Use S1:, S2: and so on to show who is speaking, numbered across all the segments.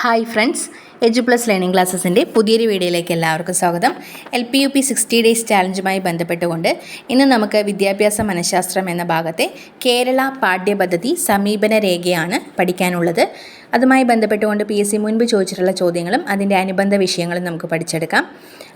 S1: Hi friends Edu plus learning ക്ലാസ്സസിന്റെ പുതിയൊരു വീഡിയോയിലേക്ക് എല്ലാവർക്കും സ്വാഗതം. L P U P sixty days ചാലഞ്ചുമായി ബന്ധപ്പെട്ടുകൊണ്ട് ഇന്ന് നമുക്ക് വിദ്യാഭ്യാസ മനഃശാസ്ത്രം എന്ന ഭാഗത്തെ കേരള പാഠ്യപദ്ധതി സമീപന രേഖയാണ് പഠിക്കാനുള്ളത്. അതുമായി ബന്ധപ്പെട്ടുകൊണ്ട് പി എസ് സി മുൻപ് ചോദിച്ചിട്ടുള്ള ചോദ്യങ്ങളും അതിന്റെ അനുബന്ധ വിഷയങ്ങളും നമുക്ക് പഠിച്ചെടുക്കാം.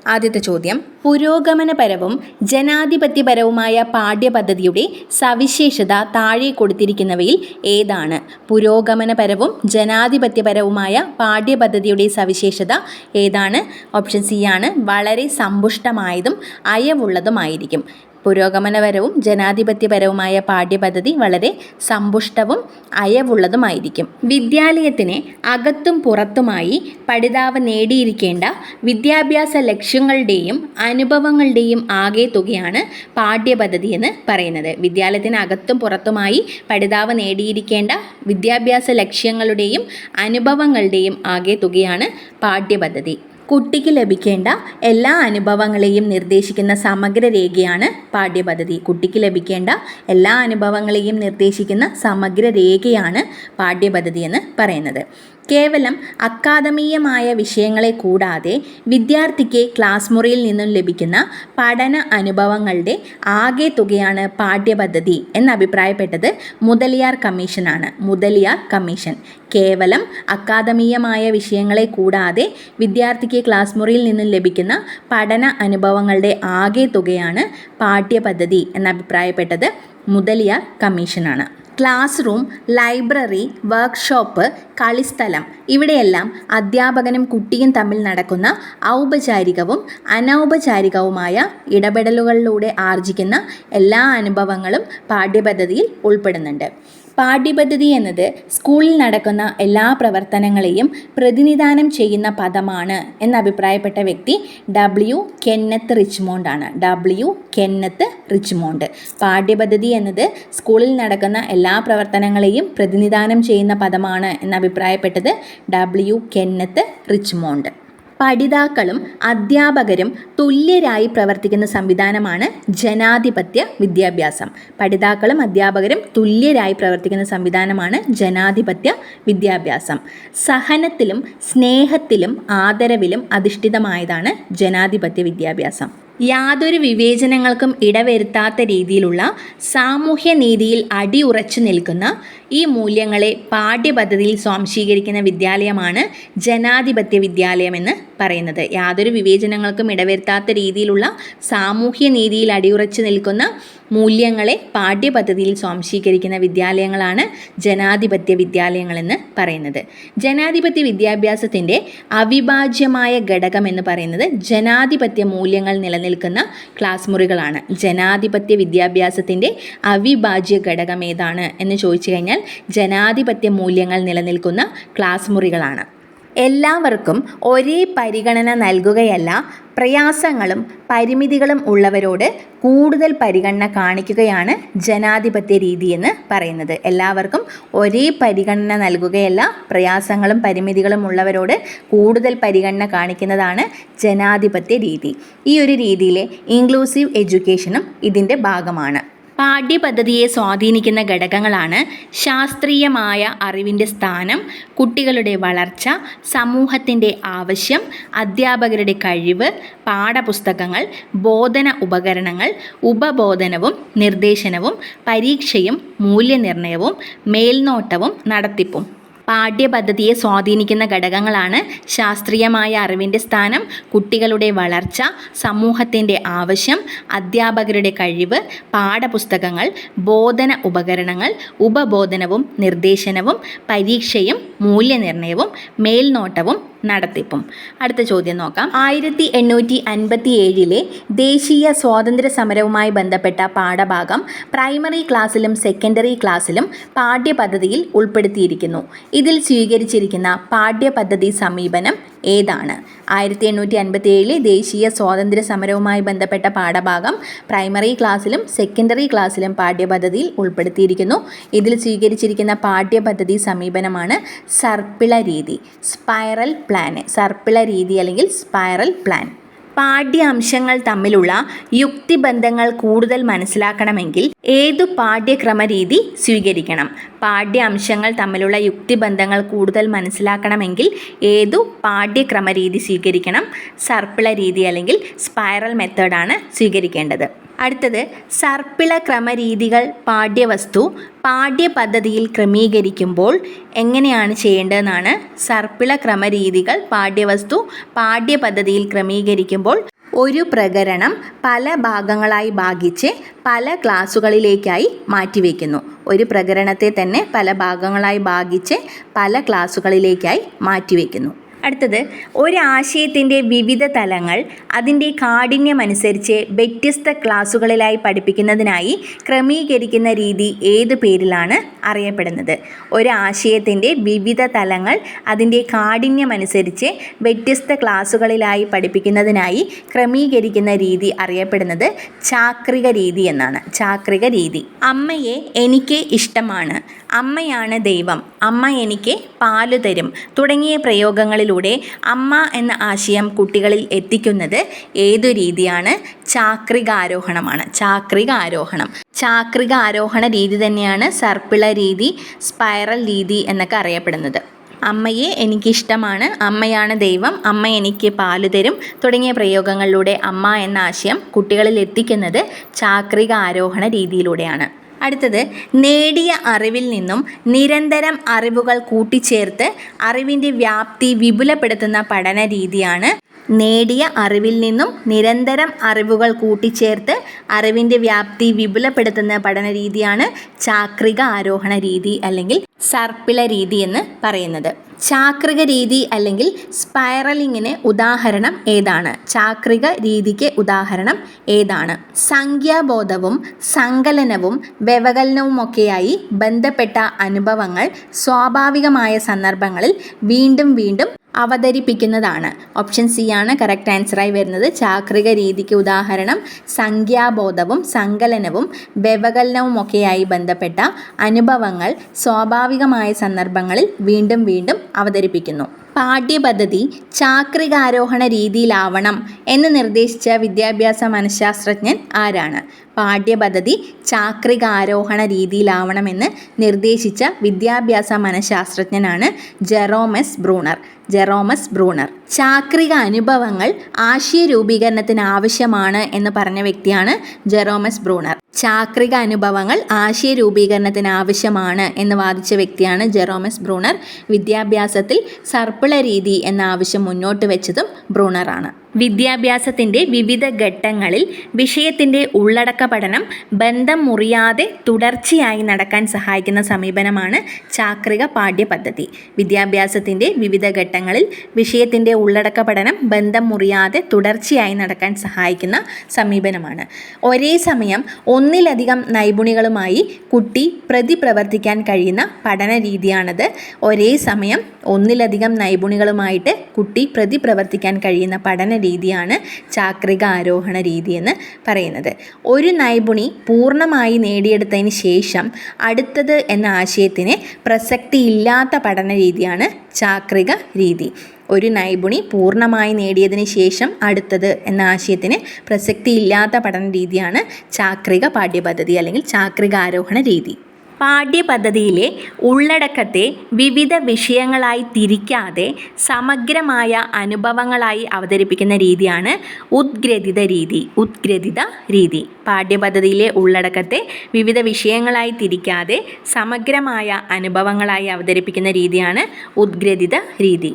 S1: ആദ്യത്തെ ചോദ്യം. പുരോഗമനപരവും ജനാധിപത്യപരവുമായ പാഠ്യപദ്ധതിയുടെ സവിശേഷത താഴെ കൊടുത്തിരിക്കുന്നവയിൽ ഏതാണ്? പുരോഗമനപരവും ജനാധിപത്യപരവുമായ പാഠ്യപദ്ധതിയുടെ സവിശേഷത ഏതാണ്? ഓപ്ഷൻ സി ആണ്. വളരെ സമ്പുഷ്ടമായതും അയവുള്ളതുമായിരിക്കും. പുരോഗമനപരവും ജനാധിപത്യപരവുമായ പാഠ്യപദ്ധതി വളരെ സമ്പുഷ്ടവും അയവുള്ളതുമായിരിക്കും. വിദ്യാലയത്തിന് അകത്തും പുറത്തുമായി പഠിതാവ് നേടിയിരിക്കേണ്ട വിദ്യാഭ്യാസ ലക്ഷ്യങ്ങളുടെയും അനുഭവങ്ങളുടെയും ആകെ തുകയാണ് പാഠ്യപദ്ധതി എന്ന് പറയുന്നത്. വിദ്യാലയത്തിന് അകത്തും പുറത്തുമായി പഠിതാവ് നേടിയിരിക്കേണ്ട വിദ്യാഭ്യാസ ലക്ഷ്യങ്ങളുടെയും അനുഭവങ്ങളുടെയും ആകെ തുകയാണ് പാഠ്യപദ്ധതി. കുട്ടിക്ക് ലഭിക്കേണ്ട എല്ലാ അനുഭവങ്ങളെയും നിർദ്ദേശിക്കുന്ന സമഗ്ര രേഖയാണ് പാഠ്യപദ്ധതി. കുട്ടിക്ക് ലഭിക്കേണ്ട എല്ലാ അനുഭവങ്ങളെയും നിർദ്ദേശിക്കുന്ന സമഗ്ര രേഖയാണ് പാഠ്യപദ്ധതി എന്ന് പറയുന്നത്. കേവലം അക്കാദമീയമായ വിഷയങ്ങളെ കൂടാതെ വിദ്യാർത്ഥിക്ക് ക്ലാസ് മുറിയിൽ നിന്നും ലഭിക്കുന്ന പഠന അനുഭവങ്ങളുടെ ആകെ തുകയാണ് പാഠ്യപദ്ധതി എന്നഭിപ്രായപ്പെട്ടത് മുതലിയാർ കമ്മീഷനാണ്. മുതലിയാർ കമ്മീഷൻ. കേവലം അക്കാദമീയമായ വിഷയങ്ങളെ കൂടാതെ വിദ്യാർത്ഥിക്ക് ക്ലാസ് മുറിയിൽ നിന്നും ലഭിക്കുന്ന പഠന അനുഭവങ്ങളുടെ ആകെ തുകയാണ് പാഠ്യപദ്ധതി എന്നഭിപ്രായപ്പെട്ടത് മുതലിയാർ കമ്മീഷനാണ്. ക്ലാസ് റൂം ലൈബ്രറി വർക്ക്ഷോപ്പ് കളിസ്ഥലം. ഇവിടെയെല്ലാം അധ്യാപകനും കുട്ടിയും തമ്മിൽ നടക്കുന്ന ഔപചാരികവും അനൗപചാരികവുമായ ഇടപെടലുകളിലൂടെ ആർജിക്കുന്ന എല്ലാ അനുഭവങ്ങളും പാഠ്യപദ്ധതിയിൽ ഉൾപ്പെടുന്നുണ്ട്. പാഠ്യപദ്ധതി എന്നത് സ്കൂളിൽ നടക്കുന്ന എല്ലാ പ്രവർത്തനങ്ങളെയും പ്രതിനിധാനം ചെയ്യുന്ന പദമാണ് എന്ന് അഭിപ്രായപ്പെട്ട വ്യക്തി ഡബ്ല്യു കെന്നത്ത് റിച്ച്മോണ്ട് ആണ്. ഡബ്ല്യു കെന്നത്ത് റിച്ച്മോണ്ട് പാഠ്യപദ്ധതി എന്നത് സ്കൂളിൽ നടക്കുന്ന എല്ലാ പ്രവർത്തനങ്ങളെയും പ്രതിനിധാനം ചെയ്യുന്ന പദമാണ് എന്ന് അഭിപ്രായപ്പെട്ടത് ഡബ്ല്യു കെന്നത്ത് റിച്ച്മോണ്ട് പഠിതാക്കളും അധ്യാപകരും തുല്യരായി പ്രവർത്തിക്കുന്ന സംവിധാനമാണ് ജനാധിപത്യ വിദ്യാഭ്യാസം. പഠിതാക്കളും അധ്യാപകരും തുല്യരായി പ്രവർത്തിക്കുന്ന സംവിധാനമാണ് ജനാധിപത്യ വിദ്യാഭ്യാസം. സഹനത്തിലും സ്നേഹത്തിലും ആദരവിലും അധിഷ്ഠിതമായതാണ് ജനാധിപത്യ വിദ്യാഭ്യാസം. യാതൊരു വിവേചനങ്ങൾക്കും ഇടവരുത്താത്ത രീതിയിലുള്ള സാമൂഹ്യ നീതിയിൽ അടിയുറച്ചു നിൽക്കുന്ന ഈ മൂല്യങ്ങളെ പാഠ്യപദ്ധതിയിൽ സ്വാംശീകരിക്കുന്ന വിദ്യാലയമാണ് ജനാധിപത്യ വിദ്യാലയം എന്ന് പറയുന്നത്. യാതൊരു വിവേചനങ്ങൾക്കും ഇടവരുത്താത്ത രീതിയിലുള്ള സാമൂഹ്യ നീതിയിൽ അടിയുറച്ചു നിൽക്കുന്ന മൂല്യങ്ങളെ പാഠ്യപദ്ധതിയിൽ സ്വാംശീകരിക്കുന്ന വിദ്യാലയങ്ങളാണ് ജനാധിപത്യ വിദ്യാലയങ്ങളെന്ന് പറയുന്നത്. ജനാധിപത്യ വിദ്യാഭ്യാസത്തിന്റെ അവിഭാജ്യമായ ഘടകം എന്ന് പറയുന്നത് ജനാധിപത്യ മൂല്യങ്ങൾ നിലനിൽക്കുന്ന ക്ലാസ് മുറികളാണ്. ജനാധിപത്യ വിദ്യാഭ്യാസത്തിന്റെ അവിഭാജ്യ ഘടകം ഏതാണ് എന്ന് ചോദിച്ചു കഴിഞ്ഞാൽ ജനാധിപത്യ മൂല്യങ്ങൾ നിലനിൽക്കുന്ന ക്ലാസ് മുറികളാണ്. എല്ലാവർക്കും ഒരേ പരിഗണന നൽകുകയല്ല പ്രയാസങ്ങളും പരിമിതികളും ഉള്ളവരോട് കൂടുതൽ പരിഗണന കാണിക്കുകയാണ് ജനാധിപത്യ രീതി എന്ന് പറയുന്നത്. എല്ലാവർക്കും ഒരേ പരിഗണന നൽകുകയല്ല പ്രയാസങ്ങളും പരിമിതികളും ഉള്ളവരോട് കൂടുതൽ പരിഗണന കാണിക്കുന്നതാണ് ജനാധിപത്യ രീതി. ഈ ഒരു രീതിയിലെ ഇൻക്ലൂസീവ് എഡ്യൂക്കേഷനും ഇതിന്റെ ഭാഗമാണ്. പാഠ്യപദ്ധതിയെ സ്വാധീനിക്കുന്ന ഘടകങ്ങളാണ് ശാസ്ത്രീയമായ അറിവിന്റെ സ്ഥാനം കുട്ടികളുടെ വളർച്ച സമൂഹത്തിന്റെ ആവശ്യം അധ്യാപകരുടെ കഴിവ് പാഠപുസ്തകങ്ങൾ ബോധന ഉപകരണങ്ങൾ ഉപബോധനവും നിർദ്ദേശനവും പരീക്ഷയും മൂല്യനിർണയവും മേൽനോട്ടവും നടത്തിപ്പും. പാഠ്യപദ്ധതിയെ സ്വാധീനിക്കുന്ന ഘടകങ്ങളാണ് ശാസ്ത്രീയമായ അറിവിന്റെ സ്ഥാനം കുട്ടികളുടെ വളർച്ച സമൂഹത്തിന്റെ ആവശ്യം അധ്യാപകരുടെ കഴിവ് പാഠപുസ്തകങ്ങൾ ബോധന ഉപകരണങ്ങൾ ഉപബോധനവും നിർദ്ദേശനവും പരീക്ഷയും മൂല്യനിർണയവും മേൽനോട്ടവും നടത്തിപ്പും അടുത്ത ചോദ്യം നോക്കാം. ആയിരത്തി എണ്ണൂറ്റി അൻപത്തി ഏഴിലെ ദേശീയ സ്വാതന്ത്ര്യ സമരവുമായി ബന്ധപ്പെട്ട പാഠഭാഗം പ്രൈമറി ക്ലാസ്സിലും സെക്കൻഡറി ക്ലാസ്സിലും പാഠ്യപദ്ധതിയിൽ ഉൾപ്പെടുത്തിയിരിക്കുന്നു. ഇതിൽ സ്വീകരിച്ചിരിക്കുന്ന പാഠ്യപദ്ധതി സമീപനം ഏതാണ്? ആയിരത്തി എണ്ണൂറ്റി അൻപത്തി ഏഴിലെ ദേശീയ സ്വാതന്ത്ര്യ സമരവുമായി ബന്ധപ്പെട്ട പാഠഭാഗം പ്രൈമറി ക്ലാസ്സിലും സെക്കൻഡറി ക്ലാസ്സിലും പാഠ്യപദ്ധതിയിൽ ഉൾപ്പെടുത്തിയിരിക്കുന്നു. ഇതിൽ സ്വീകരിച്ചിരിക്കുന്ന പാഠ്യപദ്ധതി സമീപനമാണ് സർപ്പിള രീതി സ്പൈറൽ പ്ലാൻ സർപ്പിള രീതി അല്ലെങ്കിൽ സ്പൈറൽ പ്ലാൻ. പാഠ്യാംശങ്ങൾ തമ്മിലുള്ള യുക്തിബന്ധങ്ങൾ കൂടുതൽ മനസ്സിലാക്കണമെങ്കിൽ ഏതു പാഠ്യക്രമരീതി സ്വീകരിക്കണം. പാഠ്യാംശങ്ങൾ തമ്മിലുള്ള യുക്തിബന്ധങ്ങൾ കൂടുതൽ മനസ്സിലാക്കണമെങ്കിൽ ഏതു പാഠ്യക്രമരീതി സ്വീകരിക്കണം. സർപ്പിള രീതി അല്ലെങ്കിൽ സ്പൈറൽ മെത്തേഡാണ് സ്വീകരിക്കേണ്ടത്. അടുത്തത് സർപ്പിള ക്രമരീതികൾ പാഠ്യവസ്തു പാഠ്യപദ്ധതിയിൽ ക്രമീകരിക്കുമ്പോൾ എങ്ങനെയാണ് ചെയ്യേണ്ടതെന്നാണ് സർപ്പിള ക്രമരീതികൾ പാഠ്യവസ്തു പാഠ്യപദ്ധതിയിൽ ക്രമീകരിക്കുമ്പോൾ ഒരു പ്രകരണം പല ഭാഗങ്ങളായി ഭാഗിച്ച് പല ക്ലാസ്സുകളിലേക്കായി മാറ്റിവെക്കുന്നു. ഒരു പ്രകരണത്തെ തന്നെ പല ഭാഗങ്ങളായി ഭാഗിച്ച് പല ക്ലാസ്സുകളിലേക്കായി മാറ്റിവെക്കുന്നു. അടുത്തത് ഒരാശയത്തിന്റെ വിവിധ തലങ്ങൾ അതിന്റെ കാഠിന്യമനുസരിച്ച് വ്യത്യസ്ത ക്ലാസ്സുകളിലായി പഠിപ്പിക്കുന്നതിനായി ക്രമീകരിക്കുന്ന രീതി ഏത് പേരിലാണ് അറിയപ്പെടുന്നത്? ഒരാശയത്തിന്റെ വിവിധ തലങ്ങൾ അതിന്റെ കാഠിന്യമനുസരിച്ച് വ്യത്യസ്ത ക്ലാസ്സുകളിലായി പഠിപ്പിക്കുന്നതിനായി ക്രമീകരിക്കുന്ന രീതി അറിയപ്പെടുന്നത് ചാക്രിക രീതി എന്നാണ്. ചാക്രിക രീതി. അമ്മയെ എനിക്ക് ഇഷ്ടമാണ്. അമ്മയാണ് ദൈവം. അമ്മ എനിക്ക് പാൽ തരും. തുടങ്ങിയ പ്രയോഗങ്ങളിലൂടെ അമ്മ എന്ന ആശയം കുട്ടികളിൽ എത്തിക്കുന്നത് ഏതു രീതിയാണ്? ചാക്രികാരോഹണമാണ്. ചാക്രികാരോഹണം. ചാക്രിക ആരോഹണ രീതി തന്നെയാണ് സർപ്പിള രീതി സ്പൈറൽ രീതി എന്നൊക്കെ അറിയപ്പെടുന്നത്. അമ്മയെ എനിക്കിഷ്ടമാണ്. അമ്മയാണ് ദൈവം. അമ്മ എനിക്ക് പാൽ തരും. തുടങ്ങിയ പ്രയോഗങ്ങളിലൂടെ അമ്മ എന്ന ആശയം കുട്ടികളിൽ എത്തിക്കുന്നത് ചാക്രിക ആരോഹണ രീതിയിലൂടെയാണ്. അടുത്തത് നേടിയ അറിവിൽ നിന്നും നിരന്തരം അറിവുകൾ കൂട്ടിച്ചേർത്ത് അറിവിന്റെ വ്യാപ്തി വിപുലപ്പെടുത്തുന്ന പഠന രീതിയാണ് നേടിയ അറിവിൽ നിന്നും നിരന്തരം അറിവുകൾ കൂട്ടിച്ചേർത്ത് അറിവിന്റെ വ്യാപ്തി വിപുലപ്പെടുത്തുന്ന പഠന രീതിയാണ് ചാക്രിക ആരോഹണ രീതി അല്ലെങ്കിൽ സർപ്പിള രീതി എന്ന് പറയുന്നത്. ചാക്രിക രീതി അല്ലെങ്കിൽ സ്പൈറലിങ്ങിന് ഉദാഹരണം ഏതാണ്? ചാക്രിക രീതിക്ക് ഉദാഹരണം ഏതാണ്? സംഖ്യാബോധവും സങ്കലനവും വ്യവകലനവുമൊക്കെയായി ബന്ധപ്പെട്ട അനുഭവങ്ങൾ സ്വാഭാവികമായ സന്ദർഭങ്ങളിൽ വീണ്ടും വീണ്ടും അവതരിപ്പിക്കുന്നതാണ്. ഓപ്ഷൻ സി ആണ് കറക്റ്റ് ആൻസറായി വരുന്നത്. ചാക്രിക രീതിക്ക് ഉദാഹരണം സംഖ്യാബോധവും സങ്കലനവും വ്യവകലനവുമൊക്കെയായി ബന്ധപ്പെട്ട അനുഭവങ്ങൾ സ്വാഭാവികമായ സന്ദർഭങ്ങളിൽ വീണ്ടും വീണ്ടും അവതരിപ്പിക്കുന്നു. പാഠ്യപദ്ധതി ചാക്രികാരോഹണ രീതിയിലാവണം എന്ന് നിർദ്ദേശിച്ച വിദ്യാഭ്യാസ മനഃശാസ്ത്രജ്ഞൻ ആരാണ്? പാഠ്യപദ്ധതി ചാക്രികാരോഹണ രീതിയിലാവണമെന്ന് നിർദ്ദേശിച്ച വിദ്യാഭ്യാസ മനഃശാസ്ത്രജ്ഞനാണ് ജെറോമസ് ബ്രൂണർ. ജെറോമസ് ബ്രൂണർ. ചാക്രിക അനുഭവങ്ങൾ ആശയ രൂപീകരണത്തിന് ആവശ്യമാണ് എന്ന് പറഞ്ഞ വ്യക്തിയാണ് ജെറോമസ് ബ്രൂണർ. ചാക്രിക അനുഭവങ്ങൾ ആശയ രൂപീകരണത്തിന് ആവശ്യമാണ് എന്ന് വാദിച്ച വ്യക്തിയാണ് ജെറോമസ് ബ്രൂണർ. വിദ്യാഭ്യാസത്തിൽ സർപ്പിള രീതി എന്ന ആവശ്യം മുന്നോട്ട് വെച്ചതും ബ്രൂണറാണ്. വിദ്യാഭ്യാസത്തിന്റെ വിവിധ ഘട്ടങ്ങളിൽ വിഷയത്തിന്റെ ഉള്ളടക്ക പഠനം ബന്ധം മുറിയാതെ തുടർച്ചയായി നടക്കാൻ സഹായിക്കുന്ന സമീപനമാണ് ചാക്രിക പാഠ്യപദ്ധതി. വിദ്യാഭ്യാസത്തിന്റെ വിവിധ ഘട്ടങ്ങളിൽ വിഷയത്തിന്റെ ഉള്ളടക്ക പഠനം ബന്ധം മുറിയാതെ തുടർച്ചയായി നടക്കാൻ സഹായിക്കുന്ന സമീപനമാണ്. ഒരേ സമയം ഒന്നിലധികം നൈപുണികളുമായി കുട്ടി പ്രതിപ്രവർത്തിക്കാൻ കഴിയുന്ന പഠന രീതിയാണത് ഒരേ സമയം ഒന്നിലധികം നൈപുണികളുമായിട്ട് കുട്ടി പ്രതിപ്രവർത്തിക്കാൻ കഴിയുന്ന പഠന രീതിയാണ് ചാക്രിക ആരോഹണ രീതി എന്ന് പറയുന്നത്. ഒരു നൈപുണി പൂർണമായി നേടിയെടുത്തതിന് ശേഷം അടുത്തത് എന്ന ആശയത്തിന് പ്രസക്തിയില്ലാത്ത പഠന രീതിയാണ് ചാക്രിക രീതി. ഒരു നൈപുണി പൂർണമായി നേടിയതിന് ശേഷം അടുത്തത് എന്ന ആശയത്തിന് പ്രസക്തിയില്ലാത്ത പഠന രീതിയാണ് ചാക്രിക പാഠ്യപദ്ധതി അല്ലെങ്കിൽ ചാക്രിക ആരോഹണ രീതി. പാഠ്യപദ്ധതിയിലെ ഉള്ളടക്കത്തെ വിവിധ വിഷയങ്ങളായി തിരിക്കാതെ സമഗ്രമായ അനുഭവങ്ങളായി അവതരിപ്പിക്കുന്ന രീതിയാണ് ഉദ്ഗ്രഥിത രീതി ഉദ്ഗ്രഥിത രീതി. പാഠ്യപദ്ധതിയിലെ ഉള്ളടക്കത്തെ വിവിധ വിഷയങ്ങളായി തിരിക്കാതെ സമഗ്രമായ അനുഭവങ്ങളായി അവതരിപ്പിക്കുന്ന രീതിയാണ് ഉദ്ഗ്രഥിത രീതി.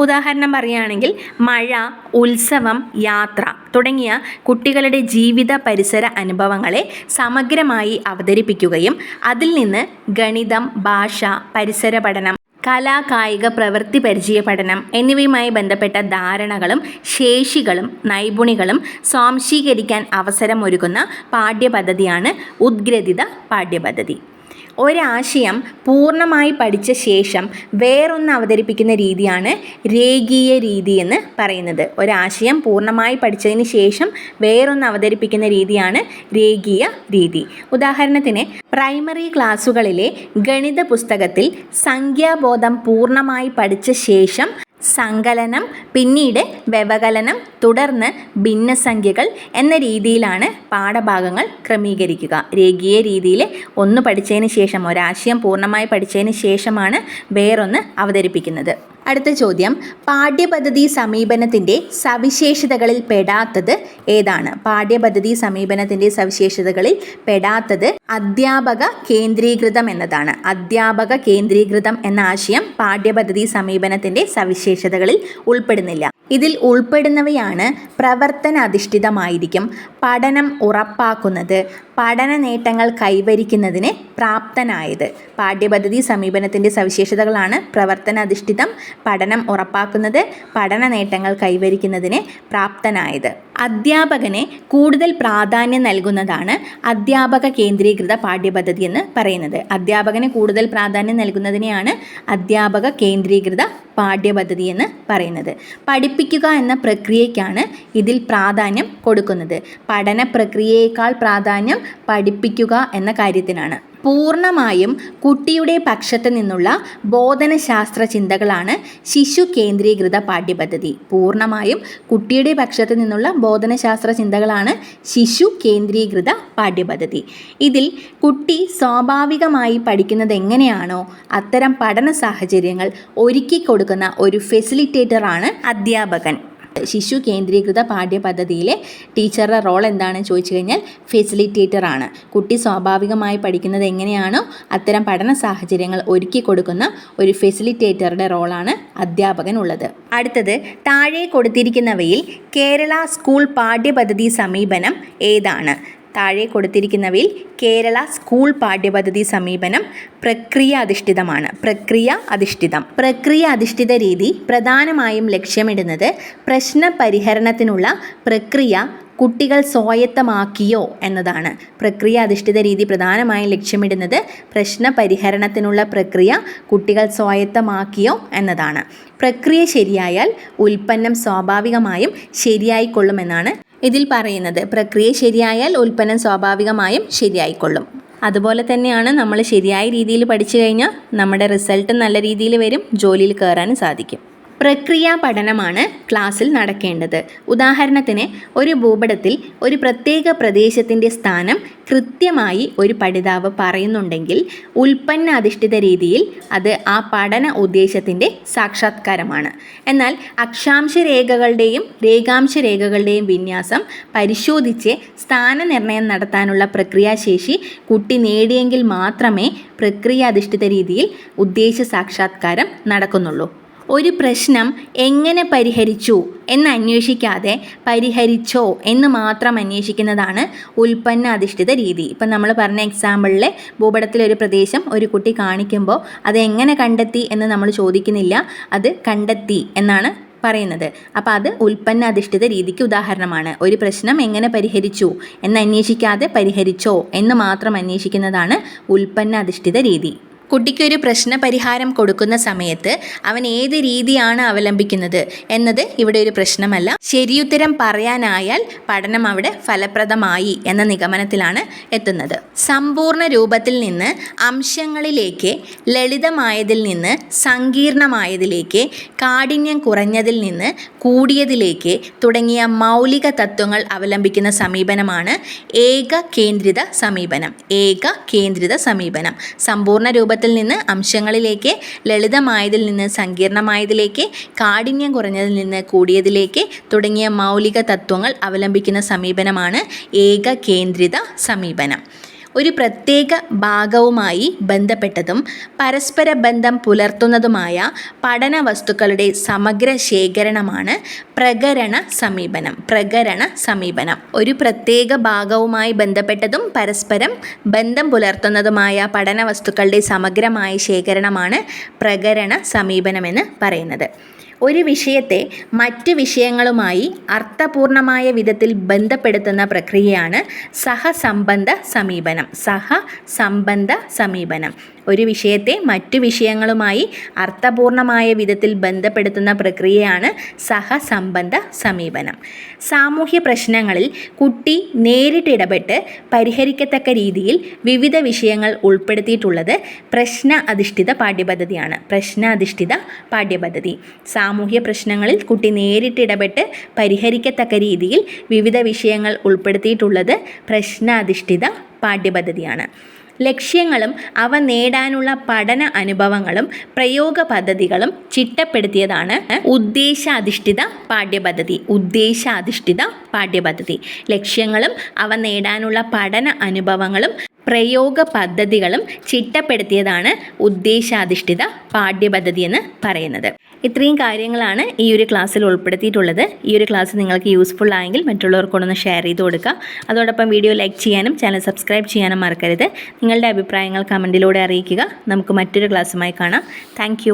S1: ഉദാഹരണം പറയുകയാണെങ്കിൽ മഴ ഉത്സവം യാത്ര തുടങ്ങിയ കുട്ടികളുടെ ജീവിത പരിസര അനുഭവങ്ങളെ സമഗ്രമായി അവതരിപ്പിക്കുകയും അതിൽ നിന്ന് ഗണിതം ഭാഷ പരിസര പഠനം കലാ കായിക പ്രവൃത്തി പരിചയ പഠനം എന്നിവയുമായി ബന്ധപ്പെട്ട ധാരണകളും ശേഷികളും നൈപുണികളും സ്വാംശീകരിക്കാൻ അവസരമൊരുക്കുന്ന പാഠ്യപദ്ധതിയാണ് ഉദ്ഗ്രഥിത പാഠ്യപദ്ധതി. ഒരാശയം പൂർണമായി പഠിച്ച ശേഷം വേറൊന്ന് അവതരിപ്പിക്കുന്ന രീതിയാണ് രേഖീയ രീതി എന്ന് പറയുന്നത്. ഒരാശയം പൂർണമായി പഠിച്ചതിന് ശേഷം വേറൊന്ന് അവതരിപ്പിക്കുന്ന രീതിയാണ് രേഖീയ രീതി. ഉദാഹരണത്തിന് പ്രൈമറി ക്ലാസ്സുകളിലെ ഗണിത പുസ്തകത്തിൽ സംഖ്യാബോധം പൂർണമായി പഠിച്ച ശേഷം സങ്കലനം പിന്നീട് വ്യവകലനം തുടർന്ന് ഭിന്നസംഖ്യകൾ എന്ന രീതിയിലാണ് പാഠഭാഗങ്ങൾ ക്രമീകരിക്കുക. രേഖീയ രീതിയിൽ ഒന്ന് പഠിച്ചതിന് ശേഷം ഒരാശയം പൂർണമായി പഠിച്ചതിന് ശേഷമാണ് വേറൊന്ന് അവതരിപ്പിക്കുന്നത്. അടുത്ത ചോദ്യം. പാഠ്യപദ്ധതി സമീപനത്തിന്റെ സവിശേഷതകളിൽ പെടാത്തത് ഏതാണ്? പാഠ്യപദ്ധതി സമീപനത്തിന്റെ സവിശേഷതകളിൽ പെടാത്തത് അധ്യാപക കേന്ദ്രീകൃതം എന്നതാണ്. അധ്യാപക കേന്ദ്രീകൃതം എന്ന ആശയം പാഠ്യപദ്ധതി സമീപനത്തിന്റെ സവിശേഷതകളിൽ ഉൾപ്പെടുന്നില്ല. ഇതിൽ ഉൾപ്പെടുന്നവയാണ് പ്രവർത്തന അധിഷ്ഠിതമായിരിക്കും പഠനം ഉറപ്പാക്കുന്നത് പഠന നേട്ടങ്ങൾ കൈവരിക്കുന്നതിന് പ്രാപ്തനായത്. പാഠ്യപദ്ധതി സമീപനത്തിന്റെ സവിശേഷതകളാണ് പ്രവർത്തനാധിഷ്ഠിതം പഠനം ഉറപ്പാക്കുന്നത് പഠന നേട്ടങ്ങൾ കൈവരിക്കുന്നതിന് പ്രാപ്തനായത്. അധ്യാപകനെ കൂടുതൽ പ്രാധാന്യം നൽകുന്നതാണ് അധ്യാപക കേന്ദ്രീകൃത പാഠ്യപദ്ധതി എന്ന് പറയുന്നത്. അധ്യാപകന് കൂടുതൽ പ്രാധാന്യം നൽകുന്നതിനെയാണ് അധ്യാപക കേന്ദ്രീകൃത പാഠ്യപദ്ധതി എന്ന് പറയുന്നത്. പഠിപ്പിക്കുക എന്ന പ്രക്രിയയ്ക്കാണ് ഇതിൽ പ്രാധാന്യം കൊടുക്കുന്നത്. പഠന പ്രക്രിയയേക്കാൾ പ്രാധാന്യം പഠിപ്പിക്കുക എന്ന കാര്യത്തിനാണ്. പൂർണമായും കുട്ടിയുടെ പക്ഷത്ത് നിന്നുള്ള ബോധനശാസ്ത്ര ചിന്തകളാണ് ശിശു കേന്ദ്രീകൃത പാഠ്യപദ്ധതി. പൂർണമായും കുട്ടിയുടെ പക്ഷത്ത് നിന്നുള്ള ബോധനശാസ്ത്ര ചിന്തകളാണ് ശിശു കേന്ദ്രീകൃത പാഠ്യപദ്ധതി. ഇതിൽ കുട്ടി സ്വാഭാവികമായി പഠിക്കുന്നത് എങ്ങനെയാണോ അത്തരം പഠന സാഹചര്യങ്ങൾ ഒരുക്കി കൊടുക്കുന്ന ഒരു ഫെസിലിറ്റേറ്ററാണ് അധ്യാപകൻ. ശിശു കേന്ദ്രീകൃത പാഠ്യപദ്ധതിയിലെ ടീച്ചറുടെ റോൾ എന്താണെന്ന് ചോദിച്ചു കഴിഞ്ഞാൽ ഫെസിലിറ്റേറ്റർ ആണ്. കുട്ടി സ്വാഭാവികമായി പഠിക്കുന്നത് എങ്ങനെയാണോ അത്തരം പഠന സാഹചര്യങ്ങൾ ഒരുക്കി കൊടുക്കുന്ന ഒരു ഫെസിലിറ്റേറ്ററുടെ റോളാണ് അധ്യാപകനുള്ളത് അടുത്തത് താഴെ കൊടുത്തിരിക്കുന്നവയിൽ കേരള സ്കൂൾ പാഠ്യപദ്ധതി സമീപനം ഏതാണ്? താഴെ കൊടുത്തിരിക്കുന്നവയിൽ കേരള സ്കൂൾ പാഠ്യപദ്ധതി സമീപനം പ്രക്രിയ അധിഷ്ഠിതമാണ്. പ്രക്രിയ അധിഷ്ഠിതം. പ്രക്രിയ അധിഷ്ഠിത രീതി പ്രധാനമായും ലക്ഷ്യമിടുന്നത് പ്രശ്ന പരിഹരണത്തിനുള്ള പ്രക്രിയ കുട്ടികൾ സ്വായത്തമാക്കിയോ എന്നതാണ്. പ്രക്രിയ അധിഷ്ഠിത രീതി പ്രധാനമായും ലക്ഷ്യമിടുന്നത് പ്രശ്ന പരിഹരണത്തിനുള്ള പ്രക്രിയ കുട്ടികൾ സ്വായത്തമാക്കിയോ എന്നതാണ്. പ്രക്രിയ ശരിയായാൽ ഉൽപ്പന്നം സ്വാഭാവികമായും ശരിയായിക്കൊള്ളുമെന്നാണ് ഇതിൽ പറയുന്നത് പ്രക്രിയ ശരിയായാൽ ഉൽപ്പന്നം സ്വാഭാവികമായും ശരിയായിക്കൊള്ളും. അതുപോലെ തന്നെയാണ് നമ്മൾ ശരിയായ രീതിയിൽ പഠിച്ചു കഴിഞ്ഞാൽ നമ്മുടെ റിസൾട്ട് നല്ല രീതിയിൽ വരും ജോലിയിൽ കയറാനും സാധിക്കും. പ്രക്രിയാ പഠനമാണ് ക്ലാസ്സിൽ നടക്കേണ്ടത്. ഉദാഹരണത്തിന് ഒരു ഭൂപടത്തിൽ ഒരു പ്രത്യേക പ്രദേശത്തിന്റെ സ്ഥാനം കൃത്യമായി ഒരു പഠിതാവ് പറയുന്നുണ്ടെങ്കിൽ ഉൽപ്പന്ന അധിഷ്ഠിത രീതിയിൽ അത് ആ പഠന ഉദ്ദേശത്തിന്റെ സാക്ഷാത്കാരമാണ്. എന്നാൽ അക്ഷാംശ രേഖകളുടെയും രേഖാംശ രേഖകളുടെയും വിന്യാസം പരിശോധിച്ച് സ്ഥാനനിർണയം നടത്താനുള്ള പ്രക്രിയാശേഷി കുട്ടി നേടിയെങ്കിൽ മാത്രമേ പ്രക്രിയ അധിഷ്ഠിത രീതിയിൽ ഉദ്ദേശ സാക്ഷാത്കാരം നടക്കുന്നുള്ളൂ. ഒരു പ്രശ്നം എങ്ങനെ പരിഹരിച്ചു എന്ന് അന്വേഷിക്കാതെ പരിഹരിച്ചോ എന്ന് മാത്രം അന്വേഷിക്കുന്നതാണ് ഉൽപ്പന്ന അധിഷ്ഠിത രീതി. ഇപ്പം നമ്മൾ പറഞ്ഞ എക്സാമ്പിളിൽ ഭൂപടത്തിലെ ഒരു പ്രദേശം ഒരു കുട്ടി കാണിക്കുമ്പോൾ അത് എങ്ങനെ കണ്ടെത്തി എന്ന് നമ്മൾ ചോദിക്കുന്നില്ല. അത് കണ്ടെത്തി എന്നാണ് പറയുന്നത്. അപ്പോൾ അത് ഉൽപ്പന്ന അധിഷ്ഠിത രീതിക്ക് ഉദാഹരണമാണ്. ഒരു പ്രശ്നം എങ്ങനെ പരിഹരിച്ചു എന്ന് അന്വേഷിക്കാതെ പരിഹരിച്ചോ എന്ന് മാത്രം അന്വേഷിക്കുന്നതാണ് ഉൽപ്പന്ന അധിഷ്ഠിത രീതി. കുട്ടിക്കൊരു പ്രശ്ന പരിഹാരം കൊടുക്കുന്ന സമയത്ത് അവൻ ഏത് രീതിയാണ് അവലംബിക്കുന്നത് എന്നത് ഇവിടെ ഒരു പ്രശ്നമല്ല. ശരിയുത്തരം പറയാനായാൽ പഠനം അവിടെ ഫലപ്രദമായി എന്ന നിഗമനത്തിലാണ് എത്തുന്നത്. സമ്പൂർണ രൂപത്തിൽ നിന്ന് അംശങ്ങളിലേക്ക് ലളിതമായതിൽ നിന്ന് സങ്കീർണമായതിലേക്ക് കാഠിന്യം കുറഞ്ഞതിൽ നിന്ന് കൂടിയതിലേക്ക് തുടങ്ങിയ മൗലിക തത്വങ്ങൾ അവലംബിക്കുന്ന സമീപനമാണ് ഏക കേന്ദ്രിത സമീപനം. ഏക കേന്ദ്രിത സമീപനം. സമ്പൂർണ രൂപത്തിൽ നിന്ന് അംശങ്ങളിലേക്ക് ലളിതമായതിൽ നിന്ന് സങ്കീർണമായതിലേക്ക് കാഠിന്യം കുറഞ്ഞതിൽ നിന്ന് കൂടിയതിലേക്ക് തുടങ്ങിയ മൗലിക തത്വങ്ങൾ അവലംബിക്കുന്ന സമീപനമാണ് ഏകകേന്ദ്രിത സമീപനം. ഒരു പ്രത്യേക ഭാഗവുമായി ബന്ധപ്പെട്ടതും പരസ്പര ബന്ധം പുലർത്തുന്നതുമായ പഠന വസ്തുക്കളുടെ സമഗ്ര ശേഖരണമാണ് പ്രകരണ സമീപനം. പ്രകരണ സമീപനം. ഒരു പ്രത്യേക ഭാഗവുമായി ബന്ധപ്പെട്ടതും പരസ്പരം ബന്ധം പുലർത്തുന്നതുമായ പഠന വസ്തുക്കളുടെ സമഗ്രമായ ശേഖരണമാണ് പ്രകരണ സമീപനമെന്ന് പറയുന്നത്. ഒരു വിഷയത്തെ മറ്റ് വിഷയങ്ങളുമായി അർത്ഥപൂർണമായ വിധത്തിൽ ബന്ധപ്പെടുത്തുന്ന പ്രക്രിയയാണ് സഹസംബന്ധ സമീപനം. സഹസംബന്ധ സമീപനം. ഒരു വിഷയത്തെ മറ്റു വിഷയങ്ങളുമായി അർത്ഥപൂർണമായ വിധത്തിൽ ബന്ധപ്പെടുത്തുന്ന പ്രക്രിയയാണ് സഹസംബന്ധ സമീപനം. സാമൂഹ്യ പ്രശ്നങ്ങളിൽ കുട്ടി നേരിട്ടിടപെട്ട് പരിഹരിക്കത്തക്ക രീതിയിൽ വിവിധ വിഷയങ്ങൾ ഉൾപ്പെടുത്തിയിട്ടുള്ളത് പ്രശ്ന അധിഷ്ഠിത പാഠ്യപദ്ധതിയാണ്. പ്രശ്ന അധിഷ്ഠിത പാഠ്യപദ്ധതി. സാമൂഹ്യ പ്രശ്നങ്ങളിൽ കുട്ടി നേരിട്ടിടപെട്ട് പരിഹരിക്കത്തക്ക രീതിയിൽ വിവിധ വിഷയങ്ങൾ ഉൾപ്പെടുത്തിയിട്ടുള്ളത് പ്രശ്ന അധിഷ്ഠിത പാഠ്യപദ്ധതിയാണ്. ലക്ഷ്യങ്ങളും അവ നേടാനുള്ള പഠന അനുഭവങ്ങളും പ്രയോഗ പദ്ധതികളും ചിട്ടപ്പെടുത്തിയതാണ് ഉദ്ദേശാധിഷ്ഠിത പാഠ്യപദ്ധതി. ഉദ്ദേശാധിഷ്ഠിത പാഠ്യപദ്ധതി. ലക്ഷ്യങ്ങളും അവ നേടാനുള്ള പഠന അനുഭവങ്ങളും പ്രയോഗ പദ്ധതികളും ചിട്ടപ്പെടുത്തിയതാണ് ഉദ്ദേശാധിഷ്ഠിത പാഠ്യപദ്ധതി എന്ന് പറയുന്നത്. ഇത്രയും കാര്യങ്ങളാണ് ഈ ഒരു ക്ലാസ്സിൽ ഉൾപ്പെടുത്തിയിട്ടുള്ളത്. ഈ ഒരു ക്ലാസ് നിങ്ങൾക്ക് യൂസ്ഫുൾ ആയെങ്കിൽ മറ്റുള്ളവർക്കൊന്ന് ഷെയർ ചെയ്ത് കൊടുക്കുക. അതോടൊപ്പം വീഡിയോ ലൈക്ക് ചെയ്യാനും ചാനൽ സബ്സ്ക്രൈബ് ചെയ്യാനും മറക്കരുത്. നിങ്ങളുടെ അഭിപ്രായങ്ങൾ കമന്റിലൂടെ അറിയിക്കുക. നമുക്ക് മറ്റൊരു ക്ലാസ്സുമായി കാണാം. താങ്ക്